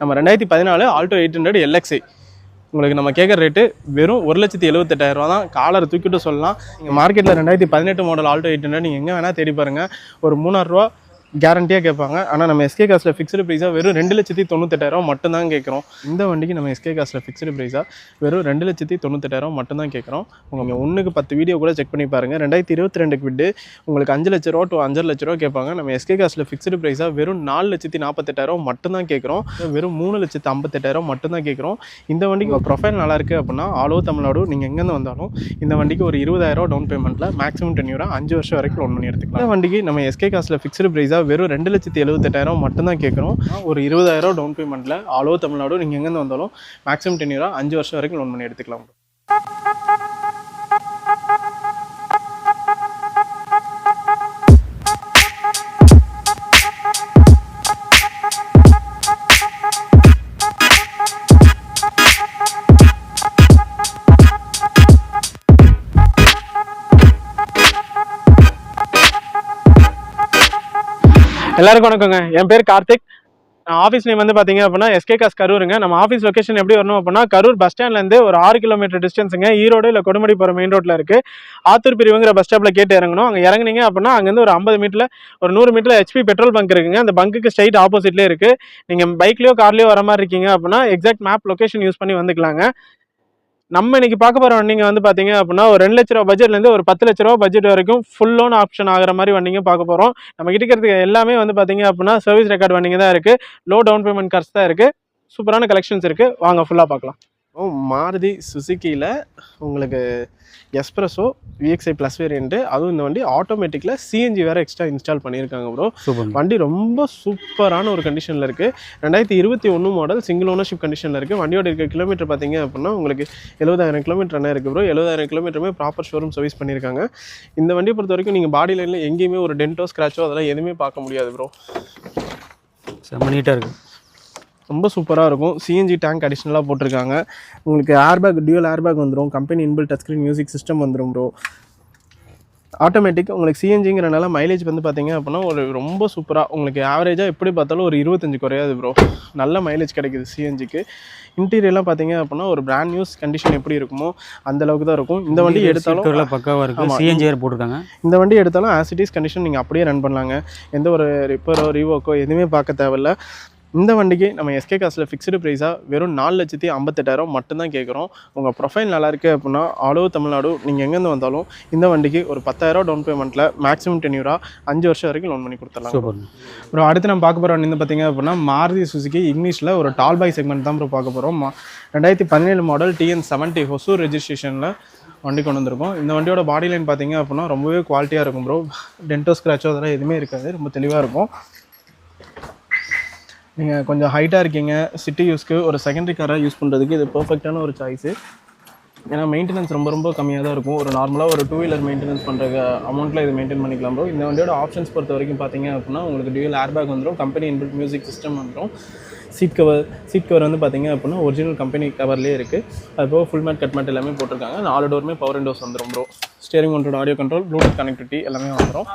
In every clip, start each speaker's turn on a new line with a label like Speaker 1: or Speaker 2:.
Speaker 1: நம்ம ரெண்டாயிரத்தி பதினாலு ஆல்டோ எயிட் ஹண்ட்ரட் எல்எக்ஸை உங்களுக்கு நம்ம கேட்குற ரேட்டு வெறும் ஒரு லட்சத்தி எழுபத்தெட்டாயிரம் ரூபா தான். காலர் தூக்கிட்டு சொல்லலாம். நீங்கள் மார்க்கெட்டில் ரெண்டாயிரத்தி பதினெட்டு மாடல் ஆல்டோ எயிட் ஹண்ட்ரட் நீங்கள் எங்கே வேணால் தேடி பாருங்கள் ஒரு மூணாயிரரூவா கேரண்டியாக கேட்பாங்க. ஆனால் நம்ம எஸ்கே காசில் ஃபிக்ஸ்டு ப்ரைஸாக வெறும் ரெண்டு லட்சத்தி தொண்ணூத்தெட்டாயிரம் மட்டும்தான் கேட்குறோம். இந்த வண்டிக்கு நம்ம எஸ்கே காசில் ஃபிக்ஸ்டு ப்ரைஸாக வெறும் ரெண்டு லட்சத்தி தொண்ணூத்தெட்டாயிரம் மட்டும்தான் கேட்குறோம். உங்கள் ஒன்றுக்கு பத்து வீடியோ கூட செக் பண்ணி பாருங்கள் ரெண்டாயிரத்தி இருபத்தி ரெண்டுக்கு விட்டு உங்களுக்கு அஞ்சு லட்ச ரூபா டு அஞ்சரை லட்ச ரூபா கேட்பாங்க. நம்ம எஸ்கே காசில் ஃபிக்ஸ்டு ப்ரைஸாக வெறும் நாலு லட்சத்தி நாற்பத்தெட்டாயிரம் மட்டும்தான் கேட்குறோம். வெறும் மூணு லட்சத்தி ஐம்பத்தெட்டாயிரம் மட்டும்தான் கேட்குறோம். இந்த வண்டிக்கு உங்கள் ப்ரொஃபைல் நல்லாயிருக்கு அப்படின்னா ஆல் ஓவர் தமிழ்நாடு நீங்கள் எங்கேருந்து வந்தாலும் இந்த வண்டிக்கு ஒரு இருபதாயிரம் டவுன் பேமெண்ட்டில் மேக்ஸிமம் டென் யூரா அஞ்சு வருஷம் வரைக்கும் லோன் பண்ணி எடுத்துக்கலாம். இந்த வண்டிக்கு நம்ம எஸ்கே காசில் ஃபிக்ஸ்டு ப்ரைஸாக வெறும் ரெண்டு லட்சத்தி எழுபத்தெட்டாயிரம் மட்டும்தான் கேட்குறோம். ஒரு இருபதாயிரம் டவுன் பேமெண்ட்டில் ஆல் ஓவர் தமிழ்நாடு நீங்கள் எங்கேருந்து வந்தாலும் மேக்ஸிமம் டென் இயராக அஞ்சு வருஷம் வரைக்கும் லோன் பண்ணி எடுத்துக்கலாம். எல்லாருக்கும் வணக்கங்க. என் பேர் கார்த்திக். நான் ஆஃபீஸ் நேம் வந்து பார்த்தீங்க அப்படின்னா எஸ்கே காஸ் கரூருங்க. நம்ம ஆஃபீஸ் லொக்கேஷன் எப்படி வரணும் அப்படின்னா கரூர் பஸ் ஸ்டாண்ட்லேருந்து ஒரு ஆறு கிலோமீட்டர் டிஸ்டன்ஸுங்க ஈரோடு இல்லை கொடுமுடி போகிற மெயின் ரோட்டில் இருக்குது ஆத்தூர் பிரிவுங்கிற பஸ் ஸ்டாப்பில் கேட்டு இறங்கணும். அங்கே இறங்குனீங்க அப்படின்னா அங்கேருந்து ஒரு ஐம்பது மீட்டரில் ஒரு நூறு மீட்டரில் ஹெச்பி பெட்ரோல் பங்க் இருக்குங்க. அந்த பங்குக்கு ஸ்ட்ரைட் ஆப்போசிட்லேயே இருக்குது நீங்கள் பைக்லேயோ கார்லேயோ வர மாதிரி இருக்கீங்க அப்படின்னா எக்ஸாக்ட் மேப் லொக்கேஷன் யூஸ் பண்ணி வந்துக்கலாங்க. நம்ம இன்னைக்கு பார்க்க போகிற வண்டிங்க வந்து பார்த்தீங்க அப்படின்னா ஒரு ரெண்டு லட்ச ரூபா பட்ஜெட்லேருந்து ஒரு பத்து லட்ச ரூபா பட்ஜெட் வரைக்கும் ஃபுல் லோன் ஆப்ஷன் ஆகிற மாதிரி வண்டிங்க பார்க்க போகிறோம் நம்ம கிட்ட இருக்கிறதுக்கு எல்லாமே வந்து பார்த்தீங்க அப்படின்னா சர்வீஸ் ரெக்கார்ட் வண்டிங்க தான் இருக்குது லோ டவுன் பேமெண்ட் கார்ஸ் தான் இருக்குது சூப்பரான கலெக்ஷன்ஸ் இருக்குது வாங்க ஃபுல்லாக பார்க்கலாம். மாருதி சுசுக்கியில் உங்களுக்கு எஸ்ப்ரெஸோ விஎக்ஸ்ஐ ப்ளஸ் வேரியன்ட்டு அதுவும் இந்த வண்டி ஆட்டோமேட்டிக்கில் சிஎன்ஜி வேறு எக்ஸ்ட்ரா இன்ஸ்டால் பண்ணியிருக்காங்க ப்ரோ வண்டி ரொம்ப சூப்பரான ஒரு கண்டிஷனில் இருக்குது ரெண்டாயிரத்தி இருபத்தி ஒன்று மாடல் சிங்கிள் ஓனர்ஷிப் கண்டிஷனில் இருக்குது வண்டியோட இருக்க கிலோமீட்டர் பார்த்தீங்க அப்படின்னா உங்களுக்கு எழுபதாயிரம் கிலோமீட்டர் என்ன இருக்குது ப்ரோ எழுபதாயிரம் கிலோமீட்டருமே ப்ராப்பர் ஷோரூம் சர்வீஸ் பண்ணியிருக்காங்க. இந்த வண்டியை பொறுத்த வரைக்கும் நீங்கள் பாடி லைனில் எங்கேயுமே ஒரு டென்ட்டோ ஸ்க்ராச்சோ அதெல்லாம் எதுவுமே பார்க்க முடியாது ப்ரோ
Speaker 2: செம்ம நீட்டாக இருக்குது
Speaker 1: ரொம்ப சூப்பராக இருக்கும். சிஎன்ஜி டேங்க் அடிஷ்னலாக போட்டிருக்காங்க. உங்களுக்கு ஏர்பேக் டியூல் ஏர்பேக் வந்துடும் company inbuilt touch screen music system வந்துடும் ப்ரோ ஆட்டோமேட்டிக் உங்களுக்கு சிஎன்ஜிங்கிறனால மைலேஜ் வந்து பார்த்தீங்க அப்படின்னா ஒரு ரொம்ப சூப்பராக உங்களுக்கு ஆவரேஜாக எப்படி பார்த்தாலும் ஒரு இருபத்தஞ்சு குறையாது ப்ரோ நல்ல மைலேஜ் கிடைக்குது சிஎன்ஜிக்கு இன்டீரியர்லாம் பார்த்தீங்க அப்படின்னா ஒரு பிராண்ட் நியூஸ் கண்டிஷன் எப்படி இருக்குமோ அந்த அளவுக்கு தான் இருக்கும். இந்த வண்டி எடுத்தாலும்
Speaker 2: பக்காவாக இருக்குது
Speaker 1: ஆமா.
Speaker 2: சிஎன்ஜி போட்டிருக்காங்க.
Speaker 1: இந்த வண்டி எடுத்தாலும் ஆசிட்டிஸ் கண்டிஷன் நீங்கள் அப்படியே ரன் பண்ணலாங்க. எந்த ஒரு ரிப்பேரோ ரீவோக்கோ எதுவுமே பார்க்க தேவையில்ல. இந்த வண்டிக்கு நம்ம எஸ்கே காசில் ஃபிக்ஸ்டு ப்ரைஸாக வெறும் நாலு லட்சத்தி ஐம்பத்தெட்டாயிரம் மட்டும்தான் கேட்குறோம். உங்கள் ப்ரொஃபைல் நல்லா இருக்குது அப்படின்னா ஆல் ஓவர் தமிழ்நாடு நீங்கள் எங்கேருந்து வந்தாலும் இந்த வண்டிக்கு ஒரு பத்தாயிரம் டவுன் பேமெண்ட்டில் மேக்ஸிமம் டென்யூரா அஞ்சு வருஷம் வரைக்கும் லோன் பண்ணி கொடுத்துடலாம். அப்புறம் அடுத்து நம்ம பார்க்க போகிற வண்டி வந்து பார்த்தீங்க அப்படின்னா மாருதி சுசுகி இங்கிலீஷில் ஒரு டால் பாய் செக்மெண்ட் தான் ப்ரோ பார்க்க போகிறோம் ரெண்டாயிரத்தி பதினேழு மாடல் டிஎன் செவன்ட்டி ஹொசூர் ரெஜிஸ்ட்ரேஷனில் வண்டி கொண்டு வந்திருக்கோம். இந்த வண்டியோட பாடி லைன் பார்த்தீங்க அப்படின்னா ரொம்பவே குவாலிட்டியாக இருக்கும் ப்ரோ டென்டோ ஸ்க்ராச்சோ அதெல்லாம் எதுவுமே இருக்காது. ரொம்ப தெளிவாக இருக்கும். நீங்கள் கொஞ்சம் ஹைட்டாக இருக்கீங்க சிட்டி யூஸ்க்கு ஒரு செகண்டரி காராக யூஸ் பண்ணுறதுக்கு இது பர்ஃபெக்டான ஒரு சாய்ஸு ஏன்னா மெயின்டெனன்ஸ் ரொம்ப ரொம்ப கம்மியாக தான் இருக்கும். ஒரு நார்மலாக ஒரு டூ வீலர் மெயின்டெனன்ஸ் பண்ணுற அமௌண்ட்டில் இது மெயின்டைன் பண்ணிக்கலாம் ப்ரோ இந்த வண்டியோட ஆப்ஷன்ஸ் பொறுத்த வரைக்கும் பார்த்தீங்க அப்படின்னா உங்களுக்கு டியூல் ஏர்பேக் வந்துடும் கம்பெனி இன்பில்ட் மியூசிக் சிஸ்டம் வந்துடும் சீட் கவர் சீட் கவர் வந்து பார்த்தீங்க அப்படின்னா ஒரிஜினல் கம்பெனி கவர்லேயே இருக்குது அது போக ஃபுல் மேட் கட் மேட் எல்லாமே போட்டிருக்காங்க. நாலு டோருமே பவர் விண்டோஸ் வந்துடும் ப்ரோ ஸ்டேரிங் ஒன்றோட ஆடியோ கண்ட்ரோல் ப்ளூடூத் கனெக்டிவிட்டி எல்லாமே வந்துடும்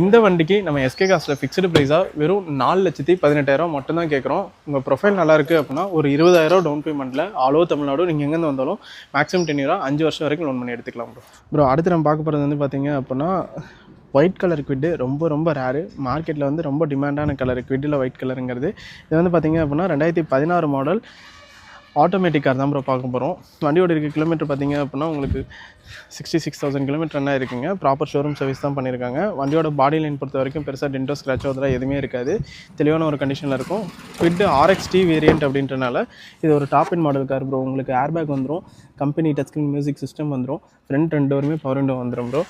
Speaker 1: இந்த வண்டிக்கு நம்ம எஸ்கே காசில் ஃபிக்ஸ்டு ப்ரைஸாக வெறும் நாலு லட்சத்தி பதினெட்டாயிரம் மட்டும்தான் கேட்குறோம் உங்கள் ப்ரொஃபைல் நல்லாயிருக்கு அப்படின்னா ஒரு இருபதாயிரம் டவுன் பேமெண்ட்டில் ஆல் ஓவர் தமிழ்நாடு நீங்கள் எங்கேருந்து வந்தாலும் மேக்ஸிமம் டென் இயராக அஞ்சு வருஷம் வரைக்கும் லோன் பண்ணி எடுத்துக்கலாம் ப்ரோ ப்ரோ அடுத்து நம்ம பார்க்க போகிறது வந்து பார்த்திங்க அப்படின்னா ஒயிட் கலர் குவிட்டு ரொம்ப ரொம்ப ரேரு மார்க்கெட்டில் வந்து ரொம்ப டிமாண்டான கலர் குவிட்டில் ஒயிட் கலருங்கிறது இது வந்து பார்த்திங்க அப்படின்னா ரெண்டாயிரத்தி பதினாறு மாடல் ஆட்டோமேட்டிக் கார் தான் ப்ரோ பார்க்க போகிறோம் வண்டியோட இருக்க கிலோமீட்டர் பார்த்தீங்க அப்படின்னா உங்களுக்கு சிக்ஸ்டி சிக்ஸ் தௌசண்ட் கிலோமீட்டர் என்ன இருக்குங்க ப்ராப்பர் ஷோரூம் சர்வீஸ் தான் பண்ணியிருக்காங்க வண்டியோட பாடி லைன் பொறுத்த வரைக்கும் பெருசாக டென்டோ ஸ்க்ராச்சோ அதெல்லாம் எதுவுமே இருக்காது. தெளிவான ஒரு கண்டிஷனில் இருக்கும். ஃபிட் ஆர்எக்ஸ்டி வேரியன்ட் அப்படின்றனால இது ஒரு top end model car bro உங்களுக்கு ஏர் பேக் வந்துடும் company touch screen music system வந்துடும் ஃப்ரண்ட் ரெண்டு டோருமே பவர் ரெண்டும் வந்துடும் ப்ரோ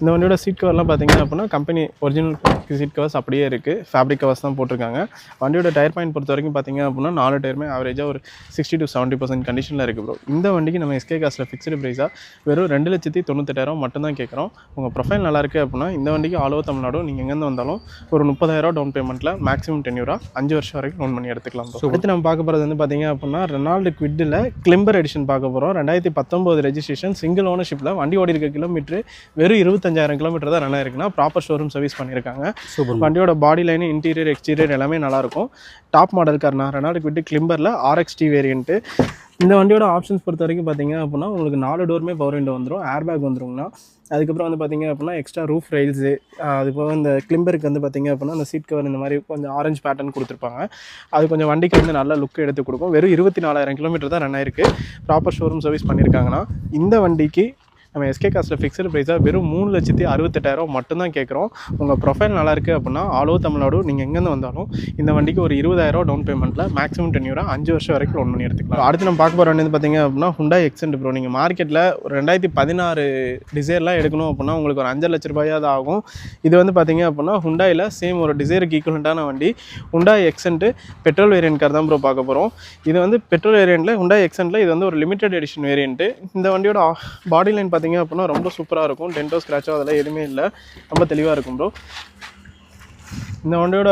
Speaker 1: இந்த வண்டியோட சீட் கவர்லாம் பார்த்தீங்க அப்படின்னா கம்பெனி ஒரிஜினல் சீட் கவர்ஸ் அப்படியே இருக்குது ஃபேப்ரிக் கவர்ஸ் தான் போட்டிருக்காங்க. வண்டியோட டயர் பாயிண்ட் பொறுத்த வரைக்கும் பார்த்தீங்க அப்படின்னா நாலு டயருமே ஆவரேஜாக ஒரு சிக்ஸ்டி டு செவன்ட்டி பர்சன்ட் கண்டிஷனில் இருக்குது ப்ரோ இந்த வண்டிக்கு நம்ம எஸ்கே காசில் ஃபிக்ஸ்டு ப்ரைஸாக வெறும் ரெண்டு லட்சத்தி தொண்ணூத்தெட்டாயிரம் மட்டும்தான் கேட்குறோம். உங்கள் ப்ரொஃபைல் நல்லா இருக்குது அப்படின்னா இந்த வண்டிக்கு ஆல் ஓவர் தமிழ்நாடு நீங்கள் எங்கேருந்து வந்தாலும் ஒரு முப்பதாயிரம் டவுன் பேமெண்ட்டில் மேக்ஸிமம் டென்யூரா அஞ்சு வருஷம் வரைக்கும் லோன் பண்ணி எடுத்துக்கலாம் bro. அடுத்து நம்ம பார்க்க போகிறது வந்து பார்த்தீங்க அப்படின்னா ரெனால்டு குவிட்டில் கிளிம்பர் எடிஷன் பார்க்க போகிறோம் ரெண்டாயிரத்தி பத்தொம்போது ரெஜிஸ்ட்ரேஷன் சிங்கிள் ஓனர்ஷிப்பில் வண்டி ஓடி இருக்க கிலோமீட்டர் வெறும் எழுபத்தஞ்சாயிரம் கிலோமீட்டர் தான் ரன் ஆயிருக்குன்னா ப்ராப்பர் ஷோரூம் சர்வீஸ் பண்ணியிருக்காங்க.
Speaker 2: சூப்பர்
Speaker 1: வண்டியோட பாடி லைன் இன்டீரியர் எக்ஸ்டீரியர் எல்லாமே நல்லாயிருக்கும். டாப் மாடல் கார்னா ரெனால்டு விட்டு கிளிம்பரில் ஆர்எக்ஸ்டி வேரியண்ட்டு இந்த வண்டியோட ஆப்ஷன்ஸ் பொறுத்த வரைக்கும் பார்த்தீங்க அப்படின்னா உங்களுக்கு நாலு டோருமே பவர் விண்டோ வந்துடும் ஏர் பேக் வந்துருங்கண்ணா அதுக்கப்புறம் வந்து பார்த்தீங்க அப்படின்னா எக்ஸ்ட்ரா ரூஃப் ரைல்ஸு அது போக இந்த கிளிம்பருக்கு வந்து பார்த்தீங்க அப்படின்னா அந்த சீட் கவர் இந்த மாதிரி கொஞ்சம் ஆரஞ்சு பேட்டர்ன் கொடுத்துருப்பாங்க. அது கொஞ்சம் வண்டிக்கு வந்து நல்ல லுக் எடுத்து கொடுக்கும். வெறும் இருபத்தி நாலாயிரம் கிலோமீட்டர் தான் ரன் ஆயிருக்கு. ப்ராப்பர் ஷோரூம் சர்வீஸ் பண்ணியிருக்காங்கன்னா இந்த வண்டிக்கு நம்ம எஸ்கே காஸ்ட்டில் ஃபிக்ஸ்டு ப்ரைஸாக வெறும் மூணு லட்சத்தி அறுபத்தெட்டாயிரம் மட்டும்தான் கேட்குறோம். உங்கள் ப்ரொஃபைல் நல்லா இருக்குது அப்படின்னா ஆல் ஓவர் தமிழ்நாடு நீங்கள் எங்கேருந்து வந்தாலும் இந்த வண்டிக்கு ஒரு இருபதாயிரம் டவுன் பேமெண்ட்டில் மேக்ஸிமம் டென்யூராக அஞ்சு வருஷம் வரைக்கும் லோன் பண்ணி எடுத்துக்கலாம். அடுத்து நம்ம பார்க்க போகிற வண்டி வந்து பார்த்தீங்க அப்படின்னா ஹுண்டா எக்ஸென்ட் ப்ரோ நீங்கள் மார்க்கெட்டில் ஒரு ரெண்டாயிரத்தி பதினாறு டிசைர்லாம் எடுக்கணும் அப்படின்னா உங்களுக்கு ஒரு அஞ்சு லட்ச ரூபாயாவது ஆகும். இது வந்து பார்த்தீங்க அப்படின்னா ஹுண்டாயில் சேம் ஒரு டிசைருக்கு ஈக்குவலண்ட்டான வண்டி Hyundai Xcent petrol variant car தான் ப்ரோ பார்க்க போகிறோம் இது வந்து பெட்ரோல் வேரியண்ட்டில் ஹுண்டா எக்ஸென்ட்டில் இது வந்து ஒரு லிமிடெட் எடிஷன் வேரியண்ட்டு இந்த வண்டியோட பாடி லைன் பார்த்தீங்க அப்படின்னா ரொம்ப சூப்பராக இருக்கும். டென்டோ ஸ்க்ராச்சோ அதெல்லாம் எதுவுமே இல்லை. ரொம்ப தெளிவாக இருக்கும் ப்ரோ இந்த வண்டியோட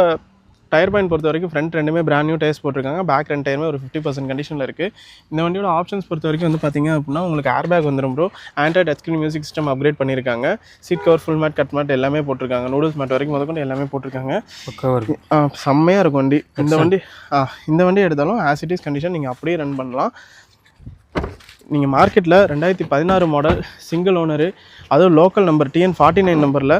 Speaker 1: டயர் பாயிண்ட் பொறுத்த வரைக்கும் ஃப்ரண்ட் ரெண்டுமே பிராண்ட் நியூ டயர்ஸ் போட்டிருக்காங்க. பேக் ரெண்டு டயருமே ஒரு ஃபிஃப்டி பர்சன்ட் கண்டிஷனில் இருக்குது இந்த வண்டியோட ஆப்ஷன்ஸ் பொறுத்த வரைக்கும் வந்து பார்த்தீங்க அப்படின்னா உங்களுக்கு ஏர் பேக் வந்துடும் bro Android touch screen music system upgrade பண்ணியிருக்காங்க. Seat cover full mat cut mat எல்லாமே போட்டிருக்காங்க. நூடுல்ஸ் மேட் வரைக்கும் முதற்கொண்டு எல்லாமே போட்டிருக்காங்க. செம்மையாக இருக்கும் வண்டி. இந்த வண்டி இந்த வண்டி எடுத்தாலும் ஆசிட்டிஸ் கண்டிஷன் நீங்கள் அப்படியே ரன் பண்ணலாம். நீங்கள் மார்க்கெட்டில் ரெண்டாயிரத்தி பதினாறு மாடல் சிங்கிள் ஓனரு அதுவும் local number TN forty nine நம்பரில்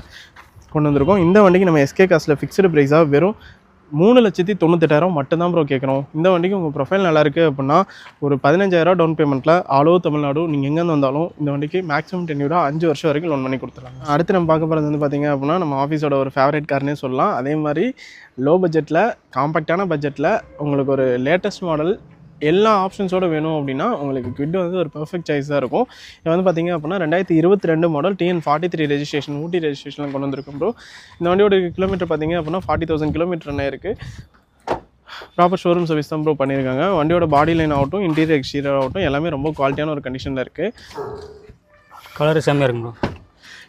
Speaker 1: கொண்டு வந்திருக்கோம். இந்த வண்டிக்கு நம்ம எஸ்கே காசில் ஃபிக்ஸ்டு ப்ரைஸாக வெறும் மூணு லட்சத்தி தொண்ணூத்தெட்டாயிரம் மட்டும்தான் ப்ரோ கேட்குறோம். இந்த வண்டிக்கு உங்கள் ப்ரொஃபைல் நல்லா இருக்குது அப்படின்னா ஒரு பதினஞ்சாயிரம் டவுன் பேமெண்ட்டில் ஆல் ஓவர் தமிழ்நாடு நீங்கள் எங்கேருந்து வந்தாலும் இந்த வண்டிக்கு மேக்ஸிமம் டென்யூரா அஞ்சு வருஷம் வரைக்கும் லோன் பண்ணி கொடுத்துருலாம் அடுத்து நம்ம பார்க்க போகிறது வந்து பார்த்திங்க அப்படின்னா நம்ம ஆஃபீஸோட ஒரு ஃபேவரட் கார்னே சொல்லலாம். அதே மாதிரி லோ பட்ஜெட்டில் காம்பேக்டான பட்ஜெட்டில் உங்களுக்கு ஒரு லேட்டஸ்ட் மாடல் எல்லா ஆப்ஷன்ஸோட வேணும் அப்படின்னா உங்களுக்கு குவிட் வந்து ஒரு பெர்ஃபெக்ட் சாய்ஸாக இருக்கும். இது வந்து பார்த்தீங்க அப்படின்னா ரெண்டாயிரத்தி இருபத்தி ரெண்டு model TN forty three registration Ooty registration கொண்டு வந்திருக்கும் ப்ரோ இந்த வண்டியோட கிலோமீட்டர் பார்த்தீங்க அப்படின்னா ஃபார்ட்டி தௌசண்ட் கிலோமீட்டர் என்ன இருக்குது ப்ராப்பர் ஷோரூம் சர்வீஸ் தான் ப்ரோ பண்ணியிருக்காங்க வண்டியோட பாடி லைன் ஆகட்டும் இன்டீரியர் எக்ஸ்டீரியர் ஆகட்டும் எல்லாமே ரொம்ப குவாலிட்டியான ஒரு கண்டிஷனில் இருக்குது
Speaker 2: கலர் செம்மையாக இருக்கும் ப்ரோ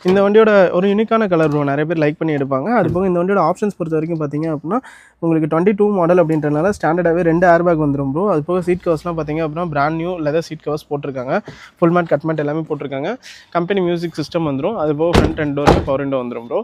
Speaker 1: இந்த வண்டியோட ஒரு யூனிக்கான கலர் ப்ரோ நிறைய பேர் லைக் பண்ணி எடுப்பாங்க. அது போக இந்த வண்டியோட ஆப்ஷன்ஸ் பொறுத்த வரைக்கும் பார்த்தீங்க அப்படின்னா உங்களுக்கு டுவெண்ட்டி டூ மாடல் அப்படின்றனால ஸ்டாண்டர்டாகவே ரெண்டு ஏர் பேக் வந்துடும் ப்ரோ அது போக சீட் கவர்ஸ்லாம் பார்த்தீங்க அப்படின்னா brand new leather seat covers போட்டிருக்காங்க. ஃபுல் மேட் கட் மேட் எல்லாமே போட்டிருக்காங்க. கம்பெனி மியூசிக் சிஸ்டம் வந்துடும் அது போக ஃப்ரண்ட் ரெண்டு டோர் பவர் விண்டோ வந்துடும் ப்ரோ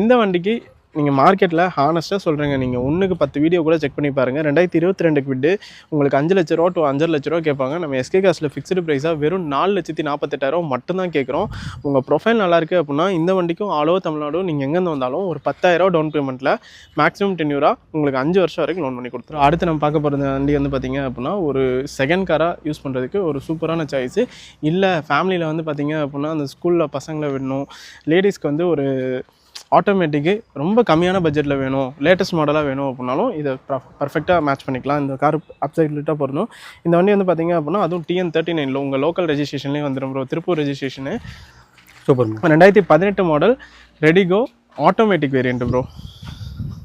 Speaker 1: இந்த வண்டிக்கு நீங்கள் மார்க்கெட்டில் ஹானஸ்ட்டாக சொல்கிறேங்க நீங்கள் ஒன்றுக்கு பத்து வீடியோ கூட செக் பண்ணி பாருங்கள் ரெண்டாயிரத்தி இருபத்தி ரெண்டுக்கு விட்டு உங்களுக்கு அஞ்சு லட்ச ரூபா டு அஞ்சரை லட்ச ரூபா கேட்பாங்க. நம்ம எஸ்கே காசில் ஃபிக்ஸ்டு ப்ரைஸாக வெறும் நாலு லட்சத்தி நாற்பத்தெட்டாயிரம் மட்டும்தான் கேட்குறோம். உங்கள் ப்ரொஃபைல் நல்லாயிருக்கு அப்படின்னா இந்த வண்டிக்கும் ஆலோ ஓவர் தமிழ்நாடு நீங்கள் எங்கேருந்து வந்தாலும் ஒரு பத்தாயிரம் டவுன் பேமெண்ட்டில் மேக்ஸிமம் டென்யூரா உங்களுக்கு அஞ்சு வருஷம் வரைக்கும் லோன் பண்ணி கொடுத்துரும். அடுத்து நம்ம பார்க்க போகிற வண்டி வந்து பார்த்தீங்க அப்படின்னா ஒரு செகண்ட் காராக யூஸ் பண்ணுறதுக்கு ஒரு சூப்பரான சாய்ஸு இல்லை ஃபேமிலியில் வந்து பார்த்தீங்க அப்படின்னா அந்த ஸ்கூலில் பசங்களை விடணும். லேடிஸ்க்கு வந்து ஒரு ஆட்டோமேட்டிக்கு ரொம்ப கம்மியான பட்ஜெட்டில் வேணும் லேட்டஸ்ட் மாடலாக வேணும் அப்படின்னாலும் இதை பர்ஃபெக்டாக மேட்ச் பண்ணிக்கலாம். இந்த கார் அப்சைட்லிட்டாக பொருந்தும் இந்த வண்டி வந்து பார்த்தீங்க அப்படின்னா அதுவும் டிஎன் தேர்ட்டி நைனில் உங்கள் லோக்கல் ரெஜிஸ்ட்ரேஷன்லேயே வந்துடும் bro Tiruppur registration
Speaker 2: super bro
Speaker 1: ரெண்டாயிரத்தி பதினெட்டு model Redigo automatic variant bro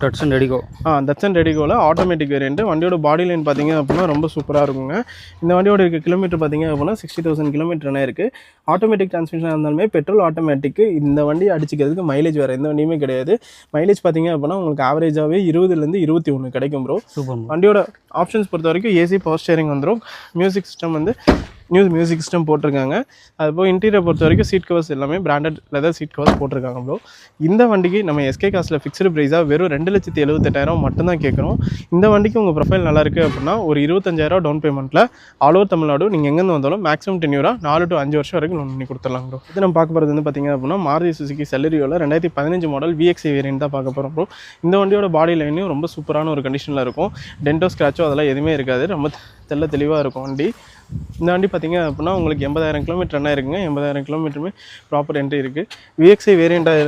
Speaker 2: Datsun Redigo
Speaker 1: ah Datsun ரெடிகோவில் automatic variant வண்டியோட பாடி லைன் பார்த்தீங்க அப்படின்னா ரொம்ப சூப்பராக இருக்குங்க. இந்த வண்டியோட இருக்க கிலோமீட்டர் பார்த்தீங்க அப்படின்னா சிக்ஸ்டி தௌசண்ட் கிலோமீட்டர்னா இருக்குது ஆட்டோமேட்டிக் டிரான்ஸ்மிஷனாக இருந்தாலுமே பெட்ரோல் ஆட்டோமேட்டிக்கு இந்த வண்டி அடிச்சிக்கிறதுக்கு மைலேஜ் வேறு எந்த வண்டியுமே கிடையாது. மைலேஜ் பார்த்தீங்க அப்படின்னா உங்களுக்கு ஆவரேஜாகவே இருபதுலேருந்து இருபத்தி ஒன்று கிடைக்கும் ப்ரோ
Speaker 2: சூப்பர் ப்ரோ
Speaker 1: வண்டியோட ஆப்ஷன்ஸ் பொறுத்த வரைக்கும் ஏசி பவர் ஸ்டேரிங் வந்துடும் மியூசிக் சிஸ்டம் வந்து நியூ மியூசிக் சிஸ்டம் போட்டிருக்காங்க. அது போக இன்டீரியர் பொறுத்த வரைக்கும் சீட் கவர்ஸ் எல்லாமே பிராண்டட் லெதர் சீட் கவர்ஸ் போட்டிருக்காங்க ப்ரோ இந்த வண்டிக்கு நம்ம எஸ்கே காசில் ஃபிக்ஸ்டு ப்ரைஸாக வெறும் ரெண்டு லட்சத்தி எழுபத்தெட்டாயிரம் மட்டும்தான் கேட்குறோம். இந்த வண்டிக்கு உங்கள் ப்ரொஃபைல் நல்லா இருக்குது அப்படின்னா ஒரு இருபத்தஞ்சாயிரம் டவுன் பேமெண்ட்டில் ஆல் ஓவர் தமிழ்நாடு நீங்கள் எங்கேருந்து வந்தாலும் மேக்ஸிமம் டென்யூராக நாலு டு அஞ்சு வருஷம் வரைக்கும் லோன் பண்ணி கொடுத்துடலாம் ப்ரோ இது நம்ம பார்க்க போகிறது வந்து பார்த்திங்க அப்படின்னா மாருதி சுசுகி செல்லரியோவில் ரெண்டாயிரத்தி பதினஞ்சு மாடல் விஎக்ஸி வேரியன்ட் தான் பார்க்க போகிறோம் ப்ரோ இந்த வண்டியோட பாடி லைனையும் ரொம்ப சூப்பரான ஒரு கண்டிஷனில் இருக்கும். டென்டோ ஸ்க்ராச்சோ அதெல்லாம் எதுவுமே இருக்காது. ரொம்ப தெல்ல தெளிவாக இருக்கும் வண்டி. இந்த வண்டி பார்த்தீங்க அப்படின்னா உங்களுக்கு எண்பதாயிரம் கிலோமீட்டர் என்ன இருக்குங்க எண்பதாயிரம் கிலோமீட்டருமே ப்ராப்பர் என்ட்ரி இருக்குது விஎக்ஸி வேரியண்ட்டாக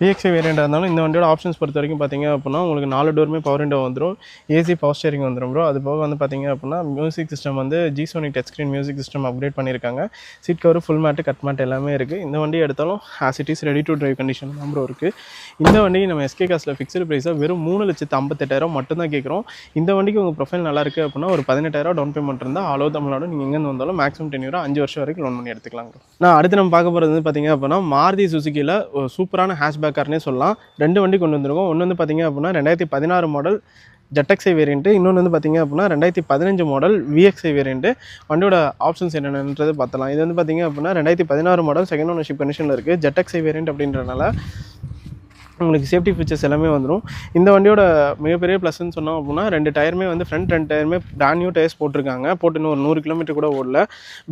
Speaker 1: விஎக்ஸி வேரியண்ட்டாக இருந்தாலும் இந்த வண்டியோட ஆப்ஷன்ஸ் பொறுத்த வரைக்கும் பார்த்தீங்க அப்படின்னா உங்களுக்கு நாலு டோருமே பவர் விண்டோ வந்துடும் ஏசி பவர் ஸ்டேரிங் வந்துடும் ப்ரோ அது போக வந்து பார்த்தீங்க அப்படின்னா மியூசிக் சிஸ்டம் வந்து G Sonic touch screen music system upgrade பண்ணியிருக்காங்க seat cover full mat cut mat எல்லாமே இருக்குது இந்த வண்டி எடுத்தாலும் as it is ready to drive condition தான் ப்ரோ இருக்குது இந்த வண்டி நம்ம எஸ்கே காசில் ஃபிக்ஸ்டு ப்ரைஸாக வெறும் மூணு லட்சத்து ஐம்பத்தெட்டாயிரம் மட்டும்தான் கேட்குறோம் இந்த வண்டிக்கு உங்கள் ப்ரொஃபைல் நல்லா இருக்குது அப்படின்னா ஒரு பதினெட்டாயிரம் டவுன் பேமெண்ட் இருந்தால் ஆலோ தமிழ்நாடு நீங்கள் எங்கேருந்து வந்தாலும் மேக்ஸிமம் டென் அஞ்சு வருஷம் வரைக்கும் லோன் பண்ணி எடுத்துக்கலாம் நான் அடுத்து நம்ம பார்க்க போகிறது வந்து பார்த்தீங்க அப்படின்னா மாருதி சுசுக்கியில் ஒரு சூப்பரான ஹேஷ்பேக் கார்னே சொல்லலாம். ரெண்டு வண்டி கொண்டு வந்திருக்கோம். ஒன்று வந்து பார்த்தீங்க அப்படின்னா ரெண்டாயிரத்தி பதினாறு மாடல் ஜெட்டக்ஸை வேரியண்ட்டு இன்னொன்று வந்து பார்த்தீங்க அப்படின்னா ரெண்டாயிரத்தி பதினஞ்சு மாடல் விஎக்ஸை வேரியண்ட்டு வண்டியோட ஆப்ஷன்ஸ் என்னென்னது பார்த்தலாம். இது வந்து பார்த்தீங்க அப்படின்னா ரெண்டாயிரத்தி பதினாறு மாடல் செகண்ட் ஓனர்ஷிப் கண்டிஷனில் இருக்குது ஜெட்டக்ஸை வேரியண்ட் அப்படின்றனால உங்களுக்கு சேஃப்டி ஃபீச்சர்ஸ் எல்லாமே வந்துடும் இந்த வண்டியோட மிகப்பெரிய ப்ளஸ்ன்னு சொன்னோம் அப்படின்னா ரெண்டு டயருமே வந்து ஃப்ரண்ட் ரெண்டு டயருமே பிராண்ட் நியூ டயர்ஸ் போட்டிருக்காங்க. போட்டு இன்னும் ஒரு நூறு கிலோமீட்டர் கூட ஓடல.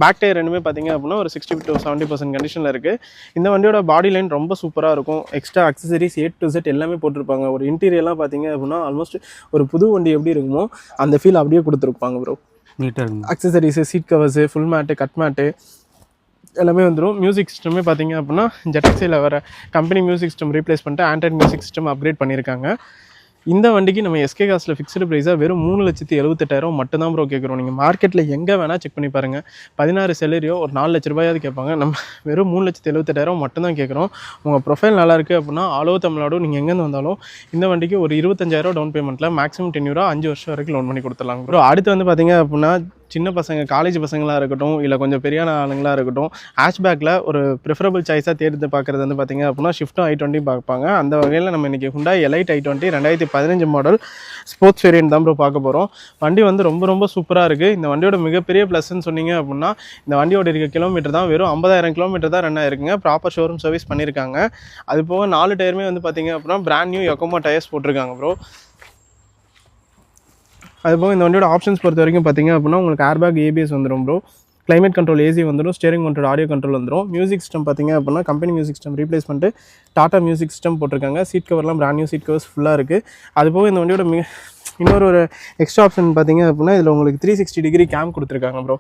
Speaker 1: பேக் டயர் ரெண்டுமே பார்த்தீங்க அப்படின்னா ஒரு சிக்ஸ்டி டு செவன்ட்டி பர்சன்ட் கண்டிஷனில் இருக்குது இந்த வண்டியோட பாடி லைன் ரொம்ப சூப்பராக இருக்கும். Extra accessories A to Z எல்லாமே போட்டிருப்பாங்க. ஒரு இன்டீரியர்லாம் பார்த்தீங்க அப்படின்னா ஆல்மோஸ்ட் ஒரு புது வண்டி எப்படி இருக்குமோ அந்த ஃபீல் அப்படியே கொடுத்துருப்பாங்க ப்ரோ
Speaker 2: நீட்டாக இருக்குங்க.
Speaker 1: Accessories seat covers full mat cut mat எல்லாமே வந்துடும் மியூசிக் சிஸ்டமே பார்த்தீங்க அப்படின்னா ஜெட்டக்ஸில் வர கம்பெனி மியூசிக் சிஸ்டம் ரீப்ளேஸ் பண்ணிட்டு ஆண்ட்ராய்ட் மியூசிக் சிஸ்டம் அப்கிரேட் பண்ணியிருக்காங்க இந்த வண்டிக்கு நம்ம எஸ்கே காசில் ஃபிக்ஸ்டு ப்ரைஸாக வெறும் மூணு லட்சத்தி எழுபத்தெட்டாயிரம் மட்டும்தான் ப்ரோ கேட்குறோம் நீங்கள் மார்க்கெட்டில் எங்கே வேணால் செக் பண்ணி பாருங்கள் பதினாறு செலரியோ ஒரு நாலு லட்ச ரூபாயாவது கேட்பாங்க நம்ம வெறும் மூணு லட்சத்தி எழுபத்தெட்டாயிரம் மட்டும் தான் கேட்குறோம் உங்கள் ப்ரொஃபைல் நல்லா இருக்குது அப்படின்னா ஆலோ தமிழ்நாடு நீங்கள் எங்கேருந்து வந்தாலும் இந்த வண்டிக்கு ஒரு இருபத்தஞ்சாயிரம் டவுன் பேமெண்ட்டில் மேக்ஸிமம் டென்யூரா அஞ்சு வருஷம் வரைக்கும் லோன் பண்ணி கொடுத்துடலாங்க ப்ரோ அடுத்து வந்து பார்த்தீங்க அப்படின்னா சின்ன பசங்க காலேஜ் பசங்களாக இருக்கட்டும் இல்லை கொஞ்சம் பெரியான ஆளுங்களாக இருக்கட்டும் ஹேஷ்பேக்கில் ஒரு ப்ரிஃபரபிள் சாய்ஸாக தேர்ந்து பார்க்குறது வந்து பார்த்தீங்க அப்படின்னா ஷிஃப்ட்டும் ஐ டுவெண்ட்டி பார்ப்பாங்க அந்த வகையில் நம்ம இன்றைக்கி ஹுண்டாய் எலைட் ஐ டுவெண்ட்டி ரெண்டாயிரத்தி பதினஞ்சு மாடல் ஸ்போர்ட்ஸ் வேரியன்ட் தான் ப்ரோ பார்க்க போகிறோம் வண்டி வந்து ரொம்ப ரொம்ப சூப்பராக இருக்குது இந்த வண்டியோட மிகப்பெரிய ப்ளஸ்ன்னு சொன்னீங்க அப்படின்னா இந்த வண்டியோட இருக்க கிலோமீட்டர் தான் வெறும் ஐம்பதாயிரம் கிலோமீட்டர் தான் ரன் ஆயிருக்குங்க. ப்ராப்பர் ஷோரூம் சர்வீஸ் பண்ணியிருக்காங்க அது போக நாலு டயருமே வந்து பார்த்தீங்க அப்படின்னா பிராண்ட் நியூ எக்கோமோ டயர்ஸ் போட்டிருக்காங்க ப்ரோ அது போக இந்த வண்டியோட ஆப்ஷன்ஸ் பொறுத்த வரைக்கும் பார்த்தீங்க அப்படின்னா உங்களுக்கு ஏர்பேக் ஏபிஎஸ் வந்துடும் ப்ரோ கிளைமேட் கண்ட்ரோல் ஏசி வந்துடும் ஸ்டேரிங் கண்ட்ரோல் ஆடியோ கண்ட்ரோல் வந்துடும். மியூசிக் சிஸ்டம் பார்த்திங்க அப்படின்னா கம்பெனி மியூசிக் சிஸ்டம் ரீப்ளேஸ் பண்ணிட்டு டாட்டா மியூசிக் சிஸ்டம் போட்டிருக்காங்க சீட் கவர்லாம் பிராண்ட் நியூ சீட் கவர்ஸ் ஃபுல்லாக இருக்குது அது போக இந்த வண்டியோட மிக இன்னொரு ஒரு எக்ஸ்ட்ரா ஆப்ஷன் பார்த்தீங்க அப்படின்னா இதில் உங்களுக்கு த்ரீ சிக்ஸ்டி டிகிரி கேம் கொடுத்துருக்காங்க ப்ரோ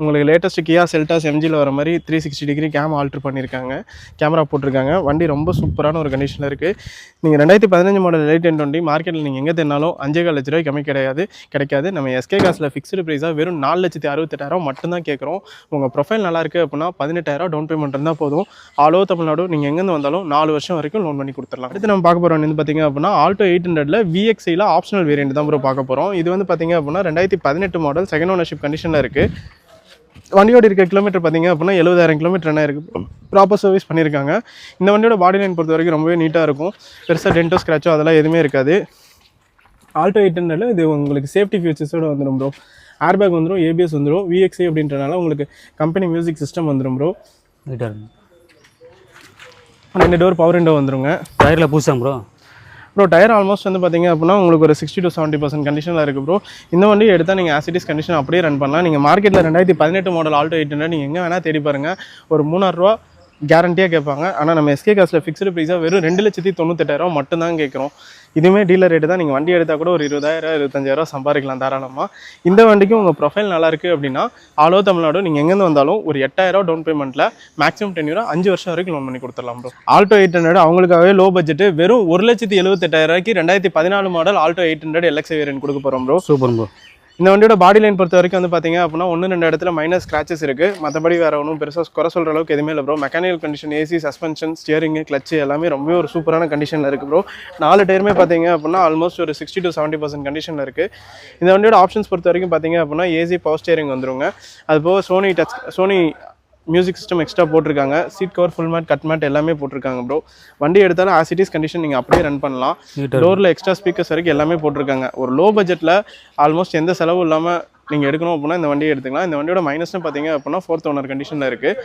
Speaker 1: உங்களுக்கு லேட்டஸ்ட் கியா செல்டாஸ் எம்ஜியில் வர மாதிரி three sixty degree cam alter பண்ணியிருக்காங்க. கேமரா போட்டிருக்காங்க. வண்டி ரொம்ப சூப்பரான ஒரு கண்டிஷனில் இருக்குது நீங்கள் ரெண்டாயிரத்தி பதினஞ்சு மாடல் லைட் டென் டுவெண்ட்டி மார்க்கெட்டில் நீங்கள் எங்கே தேடினாலும் அஞ்சே கால் லட்ச ரூபாய் கம்மி கிடையாது கிடைக்காது. நம்ம எஸ்கே காசில் ஃபிக்ஸ்டு ப்ரைஸாக வெறும் நாலு லட்சத்தி அறுபத்தெட்டாயிரம் மட்டும்தான் கேட்குறோம் உங்கள் ப்ரொஃபைல் நல்லா இருக்குது அப்படின்னா பதினெட்டாயிரம் டவுன் பேமெண்ட் இருந்தால் போதும். ஆல் ஓவர் தமிழ்நாடு நீங்கள் எங்கேருந்து வந்தாலும் நாலு வருஷம் வரைக்கும் லோன் பண்ணி கொடுத்துடலாம். அடுத்து நம்ம பார்க்க போகிறோம் வந்து பார்த்தீங்க அப்படின்னா ஆல்டோ எயிட் ஹண்ட்ரட்ல விஎக்ஸையில் ஆப்ஷனல் வேரியன்ட் தான் ப்ரோ பார்க்க போகிறோம் இது வந்து பார்த்தீங்க அப்படின்னா ரெண்டாயிரத்தி பதினெட்டு மாடல் செகண்ட் ஓனர்ஷிப் கண்டிஷனில் இருக்குது வண்டியோட இருக்க கிலோமீட்டர் பார்த்தீங்க அப்படின்னா எழுபதாயிரம் கிலோமீட்டர் என்ன இருக்குது ப்ராப்பர் சர்வீஸ் பண்ணியிருக்காங்க இந்த வண்டியோட பாடி லைன் பொறுத்த வரைக்கும் ரொம்பவே நீட்டாக இருக்கும். பெருசாக டென்ட்டோ ஸ்க்ராச்சோ அதெல்லாம் எதுவுமே இருக்காது. ஆல்டோ எயிட்டுனால இது உங்களுக்கு சேஃப்டி ஃபியூச்சர்ஸோட வந்துடும் ப்ரோ ஏர்பேக் வந்துடும் ஏபிஎஸ் வந்துடும் விஎக்ஸி அப்படின்றனால உங்களுக்கு கம்பெனி மியூசிக் சிஸ்டம் வந்துடும் ப்ரோ
Speaker 2: நீட்டாக இருக்குங்க
Speaker 1: ரெண்டு டோர் பவர் விண்டோ வந்துருங்க.
Speaker 2: டயரில் புதுசா ப்ரோ
Speaker 1: ப்ரோ டயர் ஆல்மோஸ்ட் வந்து பார்த்தீங்க அப்படின்னா உங்களுக்கு ஒரு சிக்ஸ்டி டு செவன்ட்டி பர்சன்ட் கண்டிஷனில் இருக்குது ப்ரோ இந்த வண்டி எடுத்தால் நீங்கள் ஆசிட்டிஸ் கண்டிஷன் அப்படியே ரன் பண்ணலாம். நீங்கள் மார்க்கெட்டில் ரெண்டாயிரத்தி பதினெட்டு மாடல் ஆல்டோ எயிட் ஹண்ட்ரட் நீங்கள் எங்கே வேணால் தேடி பாருங்கள் ஒரு மூணாயிரரூவா கேரண்டியாக கேட்பாங்க. ஆனால் நம்ம எஸ்கே காசில் ஃபிக்ஸ்டு ப்ரைஸாக வெறும் ரெண்டு லட்சத்தி தொண்ணூத்தெட்டாயிரம் மட்டும்தான் கேட்குறோம். இதுவுமே டீலர் ரேட்டு தான் நீங்கள் வண்டி எடுத்தால் கூட ஒரு இருபதாயிரம் இருபத்தஞ்சாயிரம் சம்பாதிக்கலாம் தாராளமாக இந்த வண்டிக்கும் உங்கள் ப்ரொஃபைல் நல்லா இருக்குது அப்படின்னா ஆலோ தமிழ்நாடு நீங்கள் எங்கேருந்து வந்தாலும் ஒரு எட்டாயிரம் டவுன் பேமெண்ட்டில் மேக்ஸிமம் டென்யூரா அஞ்சு வருஷம் வரைக்கும் லோன் பண்ணி கொடுத்துடலாம் ப்ரோ ஆல்டோ எயிட் ஹண்ட்ரட் அவங்களுக்காகவே லோ பட்ஜெட் வெறும் ஒரு லட்சத்தி எழுபத்தெட்டாயிரம் ரூபாய்க்கு ரெண்டாயிரத்தி பதினாலு model Alto eight hundred LX variant கொடுக்க போகிறோம் ப்ரோ
Speaker 2: சூப்பர் ப்ரோ
Speaker 1: இந்த வண்டியோட பாடி லைன் பொறுத்த வரைக்கும் வந்து பார்த்தீங்க அப்படின்னா ஒன்று ரெண்டு இடத்துல மைனஸ் ஸ்க்ராச்சஸ் இருக்குது மற்றபடி வேறு ஒன்றும் பெருசாக குறை சொல்கிற அளவுக்கு எதுவுமே இல்லை bro mechanical condition AC suspension steering clutch எல்லாமே ரொம்ப ஒரு சூப்பரான கண்டிஷனில் இருக்குது ப்ரோ நாலு டயருமே பார்த்தீங்க அப்படின்னா ஆல்மோஸ்ட் ஒரு சிக்ஸ்டி டு செவன்ட்டி பர்சன்ட் கண்டிஷனில் இருக்குது இந்த வண்டியோட ஆப்ஷன்ஸ் பொறுத்த வரைக்கும் பார்த்தீங்க அப்படின்னா ஏசி பவர் ஸ்டியரிங் வந்துருங்க. அது போக Sony touch Sony music system extra போட்டிருக்காங்க. Seat cover full mat cut mat எல்லாமே போட்டிருக்காங்க ப்ரோ வண்டி எடுத்தாலும் ஆசிட்டிஸ் கண்டிஷன் நீங்கள் அப்படியே ரன் பண்ணலாம். டோரில் எக்ஸ்ட்ரா ஸ்பீக்கர்ஸ் வரைக்கும் எல்லாமே போட்டிருக்காங்க. ஒரு லோ பட்ஜெட்டில் ஆல்மோஸ்ட் எந்த செலவும் இல்லாமல் நீங்கள் எடுக்கணும் அப்படின்னா இந்த வண்டியை எடுத்துக்கலாம். இந்த வண்டியோட மைனஸ்னு பார்த்தீங்க அப்படின்னா ஃபோர்த் ஓனர் கண்டிஷனில் இருக்குது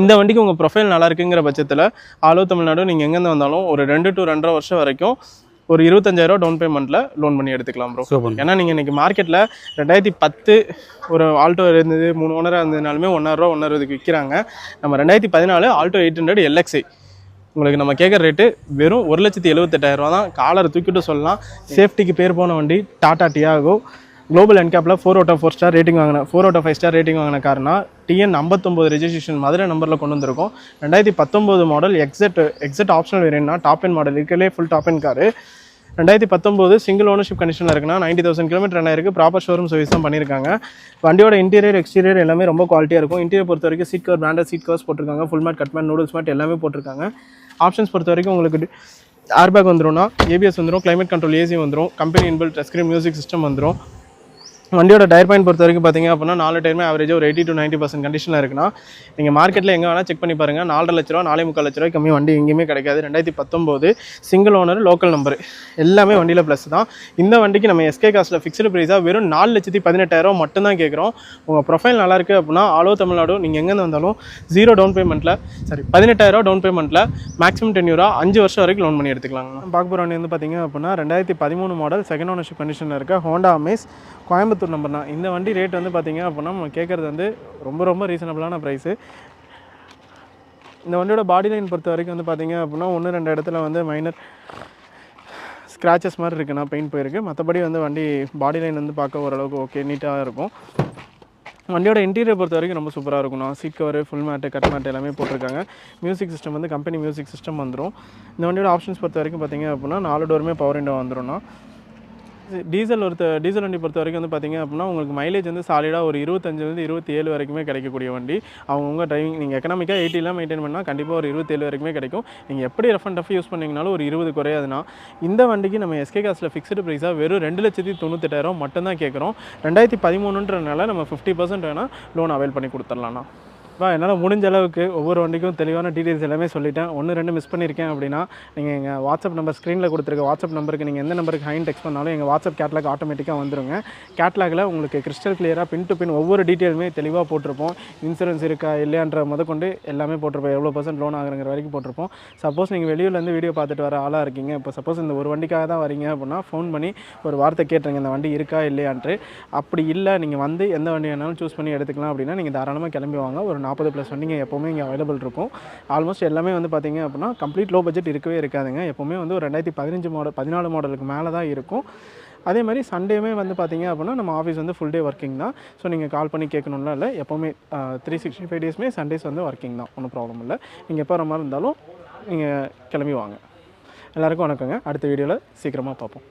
Speaker 1: இந்த வண்டிக்கு உங்கள் ப்ரொஃபைல் நல்லா இருக்குங்கிற பட்சத்தில் ஆலோ தமிழ்நாடு நீங்கள் எங்கேருந்து வந்தாலும் ஒரு ரெண்டு டு ரெண்டரை வருஷம் வரைக்கும் ஒரு இருபத்தஞ்சாயிரம் டவுன் பேமெண்ட்டில் லோன் பண்ணி எடுத்துக்கலாம் ப்ரோ ஏன்னா நீங்கள் இன்றைக்கி மார்க்கெட்டில் ரெண்டாயிரத்தி பத்து ஒரு ஆல்டோ இருந்தது மூணு ஓனராக இருந்ததுனாலுமே ஒன்றாயிரூவா ஒன்றறுபதுக்கு விற்கிறாங்க நம்ம ரெண்டாயிரத்தி பதினாலு ஆல்டோ எயிட் ஹண்ட்ரட் எல்எக்ஸ்ஐ உங்களுக்கு நம்ம கேட்குற ரேட்டு வெறும் ஒரு லட்சத்தி எழுபத்தெட்டாயிரரூவா தான். காலரை தூக்கிட்டு சொல்லலாம். சேஃப்டிக்கு பேர் போன வண்டி Tata Tiago global என்கேப்பில் four out of four star rating வாங்கின four out of five star rating வாங்கின காரணம் டிஎன் ஐம்பத்தொம்பது ரெஜிஸ்ட்ரேஷன் மதுரை நம்பரில் கொண்டு வந்திருக்கோம். ரெண்டாயிரத்தி பத்தொம்போது மாடல் எக்ஸட் எக்ஸட் ஆப்ஷனல் வேரியன்ட்னா டாப் என் மாடல் இருக்கலே ஃபுல் டாப் என் காரு ரெண்டாயிரத்தி பத்தொம்போது சிங்கிள் ஓனர்ஷிப் கண்டிஷனில் இருக்குன்னா நைன்ட்டி தௌசண்ட் கிலோமீட்டர் என்ன இருக்குது ப்ராப்பர் ஷோரூம் சர்வீஸ் தான் பண்ணியிருக்காங்க. வண்டியோட இன்டீரியர் எக்ஸ்டீரியர் எல்லாமே ரொம்ப குவாலிட்டியாக இருக்கும். இன்டீரியர் பொறுத்த வரைக்கும் seat cover branded seat covers போட்டிருக்காங்க. Full mat cut mat noodles mat எல்லாமே போட்டிருக்காங்க. ஆப்ஷன்ஸ் பொறுத்த வரைக்கும் உங்களுக்கு ஏர்பேக் வந்துடும்னா ஏபிஎஸ் வந்துடும் கிளைமேட் கண்ட்ரோல் ஏசி வந்துடும் company inbuilt screen music system வந்துடும் வண்டியோட டயர் பாயிண்ட் பொறுத்த வரைக்கும் பார்த்தீங்க அப்படின்னா நாலு டயருமே ஆவரேஜாக ஒரு எயிட்டி டு நைன்ட்டி பர்சன்ட் கண்டிஷனில் இருக்குன்னா நீங்கள் மார்க்கெட்டில் எங்கே வேணால் செக் பண்ணி பாருங்கள் நாலரை லட்ச ரூபா நாலே முக்கால் லட்ச ரூபாய் கம்மி வண்டி எங்கேயுமே கிடைக்காது. ரெண்டாயிரத்தி பத்தொம்போது சிங்கிள் ஓனர் லோக்கல் நம்பர் எல்லாமே வண்டியில் ப்ளஸ் தான். இந்த வண்டிக்கு நம்ம எஸ்கே காஸ்ட்டில் ஃபிக்ஸ்டு ப்ரைஸாக வெறும் நாலு லட்சத்தி பதினெட்டாயிரம் மட்டும்தான் கேட்குறோம். உங்கள் ப்ரொஃபைல் நல்லா இருக்குது அப்படின்னா ஆலோ தமிழ்நாடு நீங்கள் எங்கேருந்து வந்தாலும் ஜீரோ டவுன் பேமெண்ட்டில் சாரி பதினெட்டாயிரம் டவுன் பேமெண்ட்டில் மேக்ஸிமம் டென்யூரா அஞ்சு வருஷம் வரைக்கும் லோன் பண்ணி எடுத்துக்கலாங்க பார்க்க போகிற வண்டி வந்து பார்த்தீங்க அப்படின்னா ரெண்டாயிரத்தி பதிமூணு மாடல் செகண்ட் ஓனர்ஷிப் கண்டிஷனில் இருக்க ஹோண்டா அமேஸ் கோயம்புத்தூர் நம்பர் தான். இந்த வண்டி ரேட் வந்து பார்த்திங்க அப்படின்னா நம்ம கேட்குறது வந்து ரொம்ப ரொம்ப ரீசனபிளான ப்ரைஸு இந்த வண்டியோட பாடி லைன் பொறுத்த வரைக்கும் வந்து பார்த்திங்க அப்படின்னா ஒன்று ரெண்டு இடத்துல வந்து மைனர் ஸ்க்ராச்சஸ் மாதிரி இருக்குண்ணா பெயிண்ட் போயிருக்கு. மற்றபடி வந்து வண்டி பாடி லைன் வந்து பார்க்க ஓரளவுக்கு ஓகே நீட்டாக இருக்கும். வண்டியோட இன்டீரியர் பொறுத்த வரைக்கும் ரொம்ப சூப்பராக இருக்கும்ண்ணா seat cover full mat cut mat எல்லாமே போட்டிருக்காங்க. மியூசிக் சிஸ்டம் வந்து கம்பெனி மியூசிக் சிஸ்டம் வந்துடும் இந்த வண்டியோட ஆப்ஷன்ஸ் பொறுத்த வரைக்கும் பார்த்தீங்க அப்படின்னா நாலு டோருமே பவர் விண்டோ வந்துடும்ண்ணா டீசல் ஒருத்த டீசல் வண்டி பொறுத்த வரைக்கும் வந்து பார்த்தீங்க அப்படின்னா உங்களுக்கு மைலேஜ் வந்து சாலிடாக ஒரு இருபத்தஞ்சிலேருந்து இருபத்தி ஏழு வரைக்குமே கிடைக்கக்கூடிய வண்டி. அவங்கவுங்க டிரைவிங் நீங்கள் எக்கனாமிக்காக எயிட்டிலாம் மெயின்டைன் பண்ணால் கண்டிப்பாக ஒரு இருபத்தேழு வரைக்குமே கிடைக்கும். நீங்கள் எப்படி ரஃப் அண்ட் டஃப் யூஸ் பண்ணிங்கனாலும் ஒரு இருபது குறையாதுன்னா இந்த வண்டிக்கு நம்ம எஸ்கே காசில் ஃபிக்ஸ்டு ப்ரைஸாக வெறும் ரெண்டு லட்சத்தி தொண்ணூத்தெட்டாயிரம் மட்டும்தான் கேட்குறோம் ரெண்டாயிரத்தி பதிமூணுன்றனால நம்ம ஃபிஃப்டி பர்சன்ட் வேணால் லோன் அவைல் பண்ணி கொடுத்துடலாம்ண்ணா. இப்போ என்னால் முடிஞ்ச அளவுக்கு ஒவ்வொரு வண்டிக்கும் தெளிவான டீட்டெயில்ஸ் எல்லாமே சொல்லிட்டேன். ஒன்று ரெண்டு மிஸ் பண்ணியிருக்கேன் அப்படின்னா நீங்கள் எங்கள் வாட்ஸ்அப் நம்பர் ஸ்க்ரீனில் கொடுத்துருக்க வாட்ஸ்அப் நம்பருக்கு நீங்கள் எந்த நம்பருக்கு ஹைன் டெக்ஸ்ட் பண்ணாலும் எங்கள் வாட்ஸ்அப் கேட்லாக் ஆட்டோமேட்டிக்காக வந்துருங்க. கேட்லாகில் உங்களுக்கு கிறிஸ்டல் கிளியராக பின் டு பின் ஒவ்வொரு டீட்டெயிலுமே தெளிவாக போட்டிருப்போம். இன்சூரன்ஸ் இருக்கா இல்லையான்ற முதற்கொண்டு எல்லாமே போட்டிருப்போம். எவ்வளோ பர்சன்ட் லோன் ஆகுங்கிற வரைக்கும் போட்டிருப்போம். சப்போஸ் நீங்கள் வெளியூர்லேருந்து வீடியோ பார்த்துட்டு வர ஆளாக இருக்கீங்க. இப்போ சப்போஸ் இந்த ஒரு வண்டிக்காக தான் வரீங்க அப்படின்னா ஃபோன் பண்ணி ஒரு வார்த்தை கேட்டுருங்க. இந்த வண்டி இருக்கா இல்லையான்ட்டு. அப்படி இல்லை நீங்கள் வந்து எந்த வண்டி வேணாலும் சூஸ் பண்ணி எடுத்துக்கலாம் அப்படின்னா நீங்கள் தாராளமாக கிளம்பி வாங்க. ஒரு நாற்பது ப்ளஸ் வண்டிங்க எப்போவுமே இங்கே அவைலபிள் இருக்கும். ஆல்மோஸ்ட் எல்லாமே வந்து பார்த்தீங்க அப்படின்னா கம்ப்ளீட் லோ பட்ஜெட் இருக்கவே இருக்காதுங்க. எப்போவுமே வந்து ஒரு ரெண்டாயிரத்தி பதினஞ்சு மாடல் பதினாலு மாடலுக்கு மேலே தான் இருக்கும். அதே மாதிரி சண்டேமே வந்து பார்த்தீங்க அப்படின்னா நம்ம ஆஃபீஸ் வந்து ஃபுல் டே ஒர்க்கிங் தான். ஸோ நீங்கள் கால் பண்ணி கேட்கணும்லாம் இல்லை. எப்போவுமே த்ரீ சிக்ஸ்டி ஃபைவ் டேஸ்மே சண்டேஸ் வந்து ஒர்க்கிங் தான். ஒன்றும் ப்ராப்ளம் இல்லை. நீங்கள் எப்போ வர மாதிரி இருந்தாலும் நீங்கள் கிளம்பி வாங்க. எல்லாருக்கும் வணக்கங்க. அடுத்த வீடியோவில் சீக்கிரமாக பார்ப்போம்.